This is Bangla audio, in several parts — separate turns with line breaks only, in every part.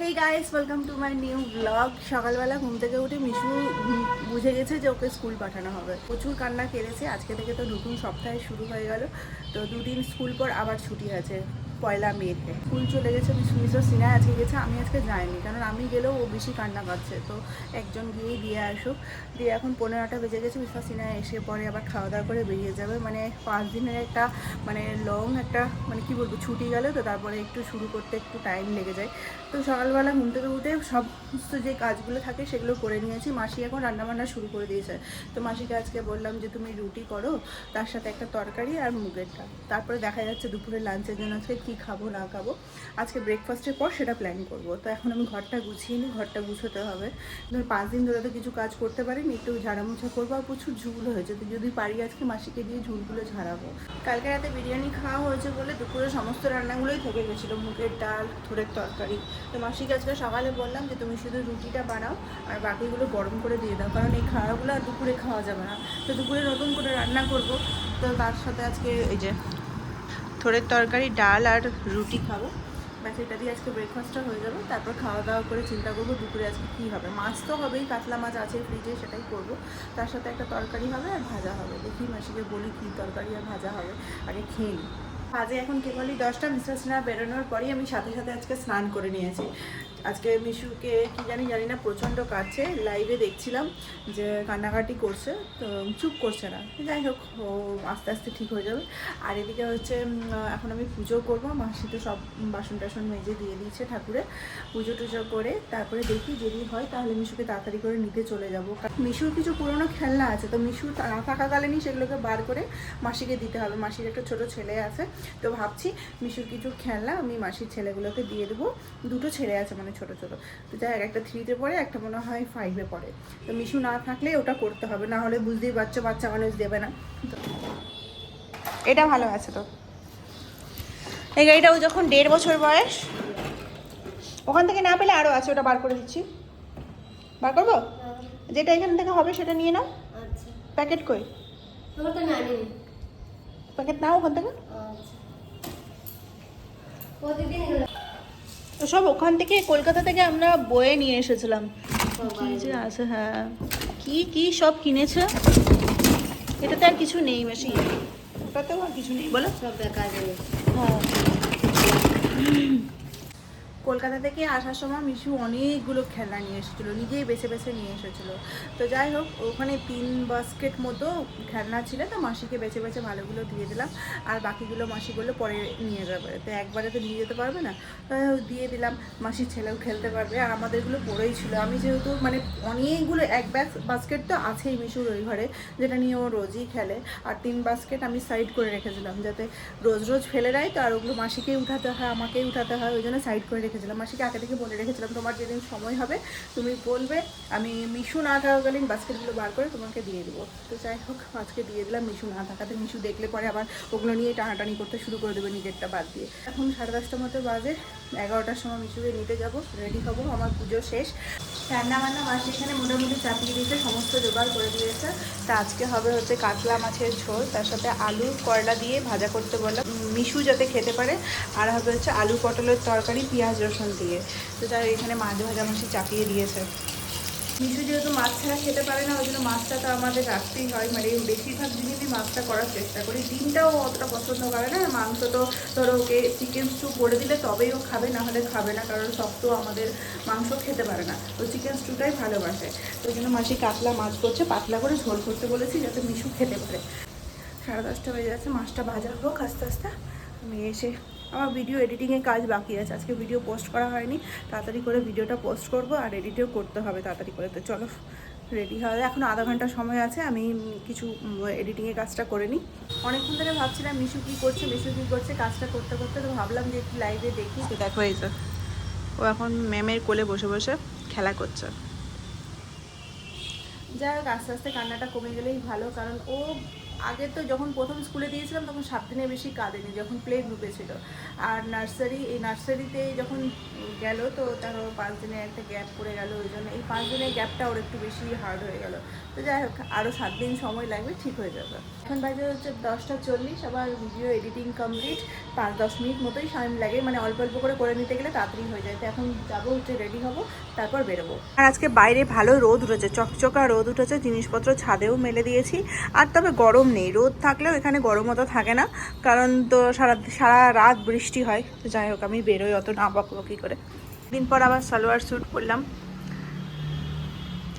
Hey guys welcome to my new blog সকালবেলা ঘুম থেকে উঠে মিশু বুঝে গেছে যে ওকে স্কুল পাঠানো হবে। প্রচুর কান্না কেড়েছে। আজকে থেকে তো নতুন সপ্তাহে শুরু হয়ে গেল। তো দুদিন স্কুল পর আবার ছুটি আছে। পয়লা মেতে। স্কুল চলে গেছে মিশু সিনা আজকে গেছে, আমি আজকে যাইনি, কারণ আমি গেলেও ও বেশি কান্না পাচ্ছে তো একজন গিয়েই দিয়ে আসুক। দিয়ে এখন পনেরোটা বেজে গেছে মিশা সিনা এসে পরে আবার খাওয়া দাওয়া করে বেরিয়ে যাবে। মানে পাঁচ দিনের একটা মানে লং একটা মানে কি বলব, ছুটি গেল তো, তারপরে একটু শুরু করতে একটু টাইম লেগে যায়। তো সকালবেলা ঘুম থেকে উঠে সমস্ত যে কাজগুলো থাকে সেগুলো করে নিয়েছি। মাসি এখন রান্নাবান্না শুরু করে দিয়েছে। তো মাসিকে আজকে বললাম যে, তুমি রুটি করো, তার সাথে একটা তরকারি আর মুগের ডাল। তারপরে দেখা যাচ্ছে দুপুরে লাঞ্চের জন্য আজকে কী খাব, না খাব। আজকে ব্রেকফাস্টের পর সেটা প্ল্যান করব। তো এখন আমি ঘরটা গুছিয়ে নিই, ঘরটা গুছোতে হবে। ধর পাঁচ দিন ধরে তো কিছু কাজ করতে পারিনি, একটু ঝাড়ামোছা করব আর প্রচুর ঝুল হয়েছে। তো যদি পারি আজকে মাসিকে দিয়ে ঝুলগুলো ঝাড়াবো। কালকে রাতে বিরিয়ানি খাওয়া হয়েছে বলে দুপুরে সমস্ত রান্নাগুলোই থেকে গেছিল। মুগের ডাল থোড়ের তরকারি। তো মাসিকে আজকে সকালে বললাম যে, তুমি শুধু রুটিটা বানাও আর বাকিগুলো গরম করে দিয়ে দাও। কারণ এই খাওয়াগুলো আর দুপুরে খাওয়া যাবে না। তো দুপুরে নতুন করে রান্না করব। তো তার সাথে আজকে এই যে থোড়ের তরকারি, ডাল আর রুটি খাব। ব্যাস, এটা দিয়ে আজকে ব্রেকফাস্টটা হয়ে যাবে তারপর খাওয়া দাওয়া করে চিন্তা করব দুপুরে আজকে কী হবে। মাছ তো হবেই, কাতলা মাছ আছে ফ্রিজে সেটাই করব। তার সাথে একটা তরকারি হবে আর ভাজা হবে। দেখি মাসিকে বলি কী তরকারি আর ভাজা হবে। আগে খেয়ে নিই বাজে এখন কেবলই দশটা মিস্টার সিনহা বেরোনোর পরেই আমি সাথে সাথে আজকে স্নান করে নিয়েছি। আজকে মিশুকে কি জানি জানি না, প্রচণ্ড কাছে লাইভে দেখছিলাম যে কান্নাকাটি করছে, তো চুপ করছে না। যাই হোক, ও আস্তে আস্তে ঠিক হয়ে যাবে। আর এদিকে হচ্ছে এখন আমি পুজো করব। মাসি তো সব বাসন টাসন মেজে দিয়ে দিয়েছে ঠাকুরে পুজো টুজো করে। তারপরে দেখি যদি হয়, তাহলে মিশুকে তাড়াতাড়ি করে নিতে চলে যাব। মিশুর কিছু পুরোনো খেলনা আছে, তো মিশু থাকাকালীনই সেগুলোকে বার করে মাসিকে দিতে হবে। মাসির একটা ছোট ছেলে আছে তো ভাবছি মিশুর কিছু খেলনা আমি মাসির ছেলেগুলোকে দিয়ে দেবো। দুটো ছেলে আছে মানে ছোট ছোট। তো যাই একটা থ্রিতে পড়ে একটা মনে হয় ফাইভে পড়ে। তো মিশু না থাকলে ওটা করতে হবে না হলে বুঝতেই পারছ বাচ্চা মানুষ দেবে না। তো এটা ভালো আছে তো। এই গাড়িটাও যখন দেড় বছর বয়স ওখান থেকে না পেলে আরও আছে ওটা বার করে দিচ্ছি। বার করব? যেটা এখান থেকে হবে সেটা নিয়ে নাও।
আচ্ছা।
প্যাকেট কই? প্যাকেট নাও ওখান থেকে।
প্রতিদিন
সব ওখান থেকে কলকাতা থেকে আমরা বয়ে নিয়ে এসেছিলাম। কি যে আছে হ্যাঁ। কি কি সব কিনেছে? এটাতে আর কিছু নেই বেশি। ওটাতেও আর কিছু নেই বলো।
সব বেকার
হ্যাঁ। কলকাতা থেকে আসার সময় মিশু অনেকগুলো খেলনা নিয়ে এসেছিল, নিজেই বেছে বেছে নিয়ে এসেছিল। তো যাই হোক, ওখানে তিন বাস্কেট মতো খেলনা ছিল, তো মাসিকে বেছে বেছে ভালোগুলো দিয়ে দিলাম। আর বাকিগুলো মাসি বলল পরে নিয়ে যাবে। তো একবারে তো নিয়ে যেতে পারবে না। দিয়ে দিলাম। মাসির ছেলেও খেলতে পারবে। আর আমাদেরগুলো পড়েই ছিল। আমি যেহেতু মানে অনেকগুলো, এক ব্যাগ বাস্কেট তো আছেই মিশুর ওই ঘরে, যেটা নিয়ে ও রোজই খেলে। আর তিন বাস্কেট আমি সাইড করে রেখেছিলাম, যাতে রোজ রোজ ফেলে দেয়। তো আর ওগুলো মাসিকেই উঠাতে হয়, আমাকেই উঠাতে হয়, ওই জন্য সাইড করে রেখেছিলাম। মাসিকে আগে থেকে বলে রেখেছিলাম, তোমার যেদিন সময় হবে, তুমি বলবে, আমি মিশু না থাকাকালীন বাস্কেটগুলো বার করে তোমাকে দিয়ে দেবো। তো যাই হোক, আজকে দিয়ে দিলাম মিশু না থাকাতে। মিশু দেখলে পরে আবার ওগুলো নিয়ে টানাটানি করতে শুরু করে দেবে নিজেরটা বাদ দিয়ে। এখন সাড়ে দশটার মতো বাজে, এগারোটার সময় মিশুকে নিতে যাব, রেডি হব, আমার পুজো শেষ। রান্না বান্না মাসি এখানে মোটামুটি চাপিয়ে দিয়েছে, সমস্ত জোগাড় করে দিয়েছে। তা আজকে হবে হচ্ছে কাতলা মাছের ঝোল, তার সাথে আলু করলা দিয়ে ভাজা করতে বললাম। মিশু যাতে খেতে পারে, আর হবে হচ্ছে আলু পটলের তরকারি, পেঁয়াজ রসুন দিয়ে। তো তার এখানে মাছ ভাজা মাসি চাপিয়ে দিয়েছে। মিশু যেহেতু মাছ ছাড়া খেতে পারে না, ওই জন্য মাছটা তো আমাদের রাখতেই হয়। মানে বেশিরভাগ জিনিসই মাছটা করার চেষ্টা করি। ডিমটাও অতটা পছন্দ করে না। মাংস তো ধরো ওকে চিকেন স্টু করে দিলে তবেই ও খাবে, না হলে খাবে না, কারণ শক্ত আমাদের মাংস খেতে পারে না। তো চিকেন স্টুটাই ভালোবাসে। তো ওই জন্য মাসি কাতলা মাছ করছে, পাতলা করে ঝোল করতে বলেছি যাতে মিশু খেতে পারে। সাড়ে দশটা বেজে যাচ্ছে, মাছটা ভাজা হোক আস্তে আস্তে। আমি এসে আমার ভিডিও এডিটিংয়ের কাজ বাকি আছে। আজকে ভিডিও পোস্ট করা হয়নি। তাড়াতাড়ি করে ভিডিওটা পোস্ট করব আর এডিটও করতে হবে তাড়াতাড়ি করে। তো চলো রেডি হওয়া এখন আধা ঘণ্টা সময় আছে। আমি কিছু এডিটিংয়ের কাজটা করে নিই। অনেকক্ষণ ধরে ভাবছিলাম মিশু কী করছে মিশু কী করছে কাজটা করতে করতে। তো ভাবলাম যে একটু লাইভে দেখি। তো দেখো এই তো ও এখন ম্যামের কোলে বসে বসে খেলা করছে। যাই হোক আস্তে আস্তে কান্নাটা কমে গেলেই ভালো। কারণ ও আগে তো যখন প্রথম স্কুলে দিয়েছিলাম তখন সাত দিনের বেশি কাঁদেনি, যখন প্লে গ্রুপে ছিল। আর নার্সারি এই নার্সারিতে যখন গেল তো তারও পাঁচ দিনের একটা গ্যাপ পড়ে গেল, ওই জন্য এই পাঁচ দিনের গ্যাপটা ওর একটু বেশি হার্ড হয়ে গেল। তো যাই হোক আরও সাত দিন সময় লাগবে, ঠিক হয়ে যাবে। এখন বাজে হচ্ছে দশটা চল্লিশ, আবার ভিডিও এডিটিং কমপ্লিট পাঁচ দশ মিনিট মতোই টাইম লাগে মানে অল্প অল্প করে করে নিতে গেলে তাড়াতাড়ি হয়ে যায়। তো এখন যাব হচ্ছে রেডি হব, তারপর বেরোবো। আর আজকে বাইরে ভালো রোদ উঠেছে, চকচকা রোদ উঠেছে, জিনিসপত্র ছাদেও মেলে দিয়েছি। আর তবে গরম নেই। রোদ থাকলেও এখানে গরম অত থাকে না। কারণ তো সারা সারা রাত বৃষ্টি হয়। তো যাই হোক, আমি বেরোই অত না বকবকি করে। দিন পর আবার সালোয়ার স্যুট পরলাম।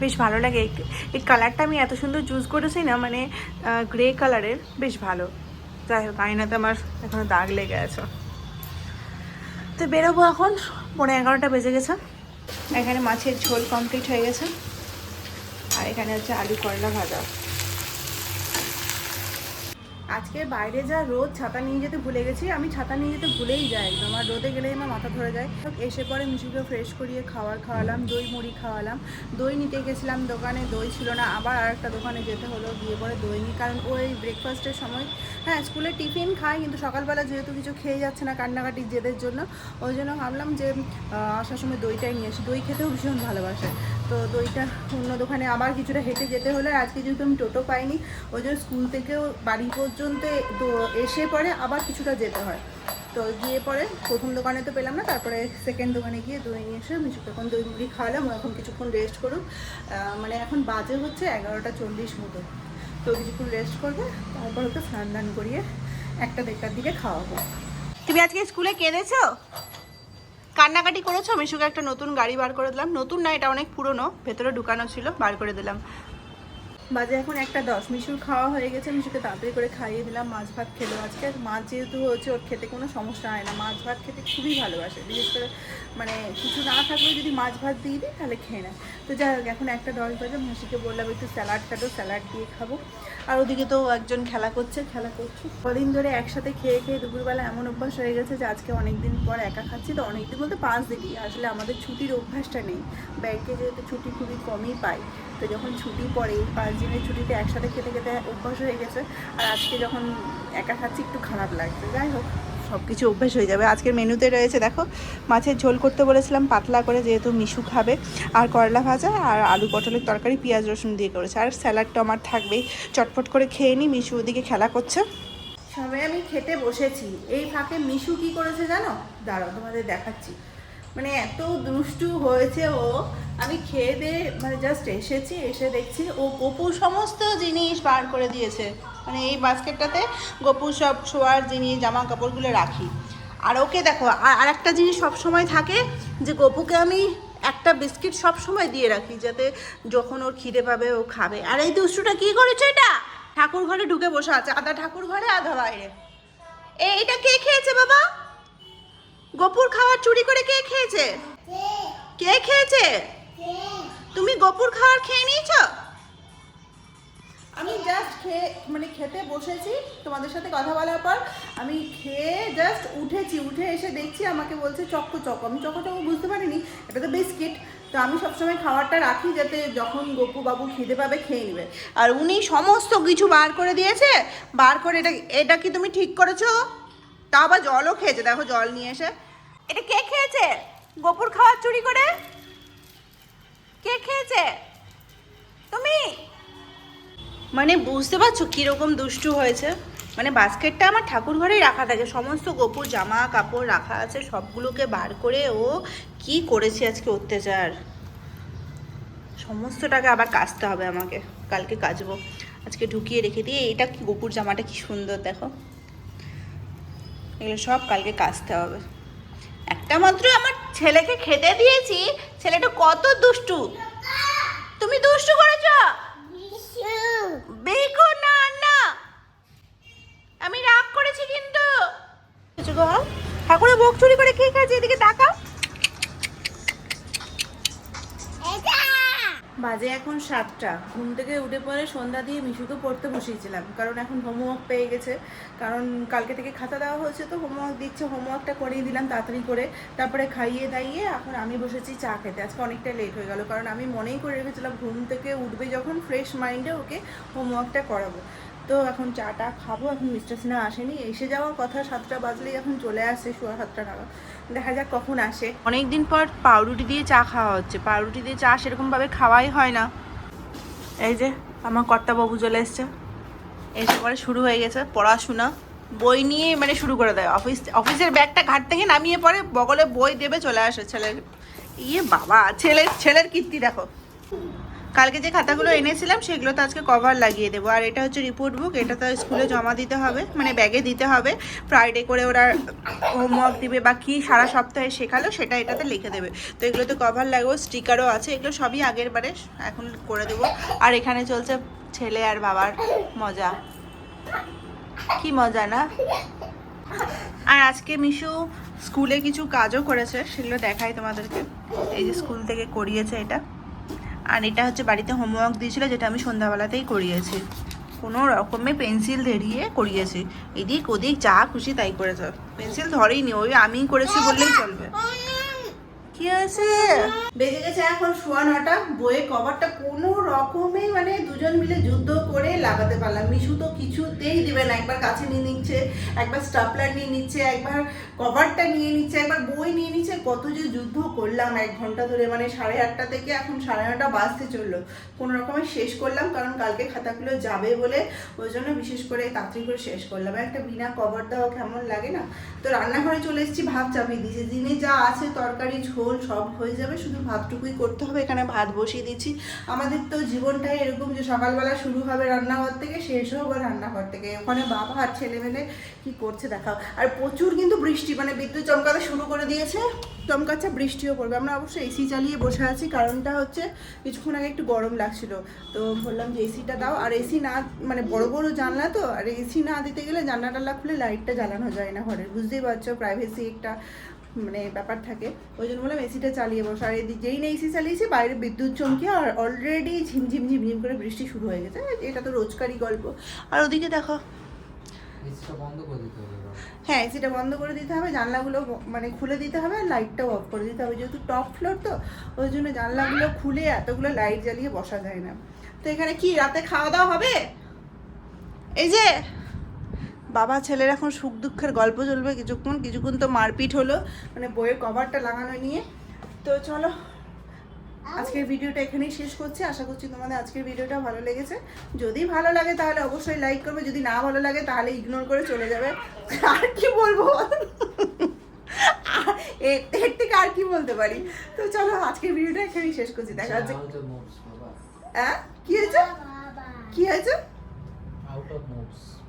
বেশ ভালো লাগে। এই- কালারটা আমি এত সুন্দর চুজ করেছি না মানে গ্রে কালারের বেশ ভালো। যাই হোক, আয়নাতে আমার এখনও দাগ লেগে আছে। তো বেরোবো এখন। পনেরো এগারোটা বেজে গেছে। এখানে মাছের ঝোল কমপ্লিট হয়ে গেছে। আর এখানে হচ্ছে আলু করলা ভাজা। আজকে বাইরে যা রোদ, ছাতা নিয়ে যেতে ভুলে গেছি। আমি ছাতা নিয়ে যেতে ভুলেই যাই একদম, আর রোদে গেলেই আমার মাথা ধরে যায়। এসে পরে মিশুকে ফ্রেশ করিয়ে খাবার খাওয়ালাম, দই মুড়ি খাওয়ালাম। দই নিতে গেছিলাম দোকানে, দই ছিল না। আবার আর একটা দোকানে যেতে হলো, গিয়ে পরে দই নিই। কারণ ওই ব্রেকফাস্টের সময় হ্যাঁ স্কুলে টিফিন খায়, কিন্তু সকালবেলা যেহেতু কিছু খেয়ে যাচ্ছে না কান্নাকাটির জেদের জন্য, ওই জন্য ভাবলাম যে আসার সময় দইটাই নিয়ে আসি। দই খেতেও ভীষণ ভালোবাসে। তো দইটা অন্য দোকানে আবার কিছুটা হেঁটে যেতে হলে আজকে যেহেতু আমি টোটো পাইনি, ওই জন্য স্কুল থেকেও বাড়ি পর্যন্ত তো এসে পরে আবার কিছুটা যেতে হয়। তো গিয়ে পরে প্রথম দোকানে তো পেলাম না, তারপরে সেকেন্ড দোকানে গিয়ে দই নিয়ে এসে মিশুকে এখন দই মুড়ি খাওয়ালাম এখন কিছুক্ষণ রেস্ট করুক। মানে এখন বাজে হচ্ছে এগারোটা চল্লিশ মতো। তো কিছুক্ষণ রেস্ট করবে, তারপর ওকে স্নান দান করিয়ে একটা দেড়টার দিকে খাওয়াবো। তুমি আজকে স্কুলে কেঁদেছো? কান্নাকাটি করেছ? মিশুকে একটা নতুন গাড়ি বার করে দিলাম। নতুন না, এটা অনেক পুরনো। ভেতরে ঢুকানো ছিল, বার করে দিলাম। বাজে এখন একটা দশ। মিশুর খাওয়া হয়ে গেছে, মিশুকে তাড়াতাড়ি করে খাইয়ে দিলাম, মাছ ভাত খেলো আজকে। মাছ যেহেতু হচ্ছে ওর খেতে কোনো সমস্যা হয় না। মাছ ভাত খেতে খুবই ভালোবাসে। বিশেষ করে মানে কিছু না থাকলেও যদি মাছ ভাত দিয়ে দিই, তাহলে খেয়ে নেয়। তো যাই হোক, এখন একটা দশ বাজে মাসিকে বললাম একটু স্যালাড কাটো, স্যালাড দিয়ে খাব। আর ওদিকে তো একজন খেলা করছে খেলা করছে। কদিন ধরে একসাথে খেয়ে খেয়ে দুপুরবেলা এমন অভ্যাস হয়ে গেছে যে আজকে অনেক দিন পর একা খাচ্ছি। তো অনেক দিন বলতে পাঁচ দিনই। আসলে আমাদের ছুটির অভ্যাসটা নেই। ব্যাংকে যেহেতু ছুটি খুবই কমই পাই। তো যখন ছুটি পড়ে এই পাঁচ দিনের ছুটিতে একসাথে খেতে খেতে অভ্যাস হয়ে গেছে, আর আজকে যখন একা খাচ্ছি একটু খারাপ লাগছে। যাই হোক সব কিছু অভ্যেস হয়ে যাবে। আজকের মেনুতে রয়েছে, দেখো, মাছের ঝোল করতে বলেছিলাম, পাতলা করে যেহেতু মিশু খাবে, আর করলা ভাজা, আর আলু পটলের তরকারি, পেঁয়াজ রসুন দিয়ে করেছে। আর স্যালাডটা আমার থাকবেই। চটপট করে খেয়ে নিই মিশু ওদিকে খেলা করছে। সবাই আমি খেতে বসেছি। এই ফাঁকে মিশু কি করেছে জানো? দাঁড়াও, তোমাদের দেখাচ্ছি। মানে এত দুষ্টু হয়েছে ও। আমি খেয়ে দিয়ে মানে জাস্ট এসেছি, এসে দেখছি ও গপু সমস্ত জিনিস বার করে দিয়েছে। মানে এই বাস্কেটটাতে গপু সব শোয়ার জিনিস, জামা কাপড়গুলো রাখি। আর ওকে দেখো, আর আরেকটা জিনিস সব সময় থাকে যে গপুকে আমি একটা বিস্কিট সব সময় দিয়ে রাখি যাতে যখন ওর খিদে পাবে ও খাবে। আর এই দুষ্টুটা কি করেছে এটা? ঠাকুর ঘরে ঢুকে বসে আছে। আধা ঠাকুর ঘরে, আধা বাইরে। এ, এটা কে খেয়েছে বাবা? গপুর খাবার চুরি করে কে খেয়েছে? কে খেয়েছে? তুমি গোপুর খাবার খেয়ে নিয়েছো? আমি জাস্ট খেয়ে মানে খেতে বসেছি, তোমাদের সাথে কথা বলার পর আমি খেয়ে জাস্ট উঠেছি, উঠে এসে দেখছি আমাকে বলছে চক্কো চক্কো আমি চক্কো চক্কো বুঝতে পারিনি, এটা তো বিস্কিট। তো আমি সবসময় খাবারটা রাখি যাতে যখন গপু বাবু খিদে পাবে খেয়ে নেবে। আর উনি সমস্ত কিছু বার করে দিয়েছে, বার করে এটা এটা কি তুমি ঠিক করেছ? তা আবার জলও খেয়েছে, দেখো জল নিয়ে এসে। এটা কে খেয়েছে? গপুর খাবার চুরি করে? কে খেয়েছে? তুমি? মানে বুঝতে পারছ কীরকম দুষ্টু হয়েছে? মানে বাস্কেটটা আমার ঠাকুর ঘরেই রাখা থাকে, সমস্ত গোপুর জামা কাপড় রাখা আছে, সবগুলোকে বার করে ও কি করেছে আজকে অত্যাচার? সমস্তটাকে আবার কাচতে হবে আমাকে, কালকে কাচবো। আজকে ঢুকিয়ে রেখে দিয়ে এটা কি গোপুর জামাটা কি সুন্দর, দেখো। এগুলো সব কালকে কাচতে হবে। একটা মাত্র আমার ছেলেকে খেতে দিয়েছি, ছেলেটা কত দুষ্টু। তুমি দুষ্টু করেছ? বেকো না না আমি রাগ করেছি কিন্তু। ঠাকুরের বক চুরি করে কে খাচ্ছে এদিকে তাকাও। বাজে এখন সাতটা। ঘুম থেকে উঠে পরে সন্ধ্যা দিয়ে মিশুকে পড়তে বসিয়েছিলাম। কারণ এখন হোমওয়ার্ক পেয়ে গেছে। কারণ কালকে থেকে খাতা দেওয়া হয়েছে, তো হোমওয়ার্ক দিচ্ছে হোমওয়ার্কটা করিয়ে দিলাম তাড়াতাড়ি করে। তারপরে খাইয়ে দাইয়ে এখন আমি বসেছি চা খেতে। আজকে অনেকটা লেট হয়ে গেল। কারণ আমি মনেই করে রেখেছিলাম, ঘুম থেকে উঠবে যখন ফ্রেশ মাইন্ডে ওকে হোমওয়ার্কটা করাবো। তো এখন চাটা খাব, এখন মিস্টার সিনহা আসেনি। এসে যাওয়ার কথা, সাতটা বাজলেই এখন চলে আসছে সোয়া সাতটা নাগাদ। দেখা যাক কখন আসে। অনেক দিন পর পাউরুটি দিয়ে চা খাওয়া হচ্ছে। পাউরুটি দিয়ে চা সেরকমভাবে খাওয়াই হয় না। এই যে, আমার কর্তাবাবু চলে এসছে। এসে পরে শুরু হয়ে গেছে পড়াশোনা। বই নিয়ে মানে শুরু করে দেয়। অফিস, অফিসের ব্যাগটা ঘাট থেকে নামিয়ে পরে বগলে বই দেবে চলে আসে ছেলের। ইয়ে বাবা, ছেলের ছেলের কীর্তি দেখো। কালকে যে খাতাগুলো এনেছিলাম, সেগুলো তো আজকে কভার লাগিয়ে দেবো। আর এটা হচ্ছে রিপোর্ট বুক এটা তো স্কুলে জমা দিতে হবে মানে ব্যাগে দিতে হবে। ফ্রাইডে করে ওরা হোমওয়ার্ক দিবে বা কী সারা সপ্তাহে শেখালো, সেটা এটাতে লিখে দেবে। তো এগুলো তো কভার লাগবে স্টিকারও আছে, এগুলো সবই আগের বারে এখন করে দেবো। আর এখানে চলছে ছেলে আর বাবার মজা। কি মজা না? আর আজকে মিশু স্কুলে কিছু কাজও করেছে, সেগুলো দেখাই তোমাদেরকে। এই যে স্কুল থেকে করিয়েছে এটা। আর এটা হচ্ছে বাড়িতে হোমওয়ার্ক দিয়েছিলো, যেটা আমি সন্ধ্যাবেলাতেই করিয়েছি। কোনো রকমে পেন্সিল ধরিয়ে করিয়েছি। এদিক ওদিক যা খুশি তাই করেছে। পেন্সিল ধরেই নি ওই আমিই করেছি বললেই চলবে। কি হয়েছে? বেজে গেছে এখন সোয়া নটা। বইয়ের কভারটা কোনো রকমে মানে দুজন মিলে যুদ্ধ করে লাগাতে পারলাম। মিশু তো কিছুতেই দিবে না। একবার কাছে নিয়ে নিচ্ছে, একবার স্টাপলার নিয়ে নিচ্ছে, একবার কভারটা নিয়ে নিচ্ছে, একবার বই নিয়ে নিচ্ছে। কত যে যুদ্ধ করলাম এক ঘণ্টা ধরে মানে সাড়ে আটটা থেকে এখন সাড়ে নটা বাজতে চলল। কোনো রকমে শেষ করলাম, কারণ কালকে খাতাগুলো যাবে বলে ওই জন্য বিশেষ করে তাড়াতাড়ি করে শেষ করলাম। একটা বিনা কভার দেওয়া কেমন লাগে না? তো রান্নাঘরে চলে এসেছি ভাত চাপিয়ে দিয়েছি। দিনে যা আছে, তরকারি, ঝোল সব হয়ে যাবে, শুধু ভাতটুকুই করতে হবে, এখানে ভাত বসিয়ে দিচ্ছি। আমাদের তো জীবনটাই এরকম যে সকালবেলা শুরু হবে রান্নাঘর থেকে, শেষ হবে রান্নাঘর থেকে। ওখানে বাবা আর ছেলে মেলে কি করছে দেখাও। আর প্রচুর কিন্তু বৃষ্টি মানে বিদ্যুৎ চমকাতে শুরু করে দিয়েছে। চমকাচ্ছে, বৃষ্টিও পড়বে। আমরা অবশ্যই এসি চালিয়ে বসে আছি, কারণটা হচ্ছে কিছুক্ষণ আগে একটু গরম লাগছিল। তো বললাম যে এসিটা দাও। আর এসি না মানে বড় বড় জানলা তো, আর এসি না দিতে গেলে জানলা টাল্লা খুলে লাইটটা জ্বালানো যায় না ঘরের। বুঝতেই পারছ প্রাইভেসি একটা মানে ব্যাপার থাকে। ওই জন্য বললাম এসিটা চালিয়ে বসো। আর যেই না এসি চালিয়েছি বাইরে বিদ্যুৎ চমকে আর অলরেডি ঝিমঝিম ঝিমঝিম করে বৃষ্টি শুরু হয়ে গেছে। এটা তো রোজকারই গল্প। আর ওদিকে দেখো।
এসিটা বন্ধ করে দিতে
হ্যাঁ এসিটা বন্ধ করে দিতে হবে। জানলাগুলো মানে খুলে দিতে হবে আর লাইটটাও অফ করে দিতে হবে। যেহেতু টপ ফ্লোর তো ওই জন্য জানলাগুলো খুলে এতগুলো লাইট জ্বালিয়ে বসা যায় না। তো এখানে কি রাতে খাওয়া দাওয়া হবে? এই যে বাবা ছেলের এখন সুখ দুঃখের গল্প চলবে কিছুক্ষণ কিছুক্ষণ তো মারপিট হলো মানে বইয়ের কভারটা লাগানো নিয়ে। তো চলো আজকের ভিডিওটা এখানেই শেষ করছি। আশা করছি তোমাদের আজকের ভিডিওটা ভালো লেগেছে। যদি ভালো লাগে তাহলে অবশ্যই লাইক করবে যদি না ভালো লাগে তাহলে ইগনোর করে চলে যাবে। আর কি বলব? এর থেকে আর কি বলতে পারি? তো চলো আজকের ভিডিওটা এখানেই শেষ করছি। দেখা যাচ্ছে হ্যাঁ? কি হয়েছে? কি হয়েছে?
Of moves.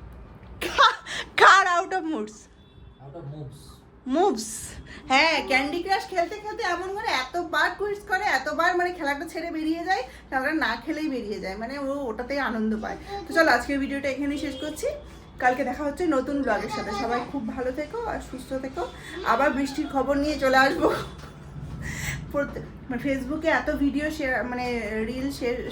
Car out of moves
moves.
Moves হ্যাঁ ক্যান্ডি ক্রাশ খেলতে খেলতে এমন করে এতবার কুইজ করে এতবার মানে খেলাটা ছেড়ে বেরিয়ে যায় খেলাটা না খেলেই বেরিয়ে যায় মানে ও ওটাতেই আনন্দ পায়। তো চলো আজকের ভিডিওটা এখানেই শেষ করছি। কালকে দেখা হচ্ছে নতুন ব্লগের সাথে। সবাই খুব ভালো থেকো আর সুস্থ থেকো। আবার বৃষ্টির খবর নিয়ে চলে আসব। মানে ফেসবুকে এত ভিডিও শেয়ার মানে রিল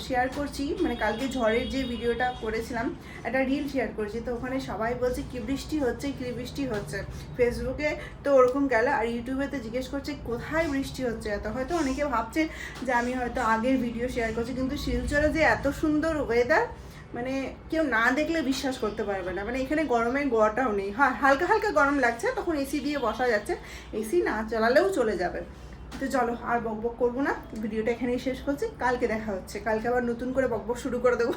শেয়ার করছি মানে কালকে ঝড়ের যে ভিডিওটা করেছিলাম, একটা রিল শেয়ার করছি, তো ওখানে সবাই বলছে, কি বৃষ্টি হচ্ছে, কি বৃষ্টি হচ্ছে? ফেসবুকে তো ওরকম গেল, আর ইউটিউবে তো জিজ্ঞেস করছে, কোথায় বৃষ্টি হচ্ছে? এত হয়তো অনেকে ভাবছে যে আমি হয়তো আগের ভিডিও শেয়ার করছি, কিন্তু শিলচরে যে এত সুন্দর ওয়েদার মানে কেউ না দেখলে বিশ্বাস করতে পারবে না। মানে এখানে গরমের গোয়াটাও নেই। হ্যাঁ হালকা হালকা গরম লাগছে, তখন এসি দিয়ে বসা যাচ্ছে এসি না চালালেও চলে যাবে। তো চলো আর বক বক করব না। ভিডিওটা এখানেই শেষ করছি। কালকে দেখা হচ্ছে। কালকে আবার নতুন করে বক বক শুরু করে দেবো।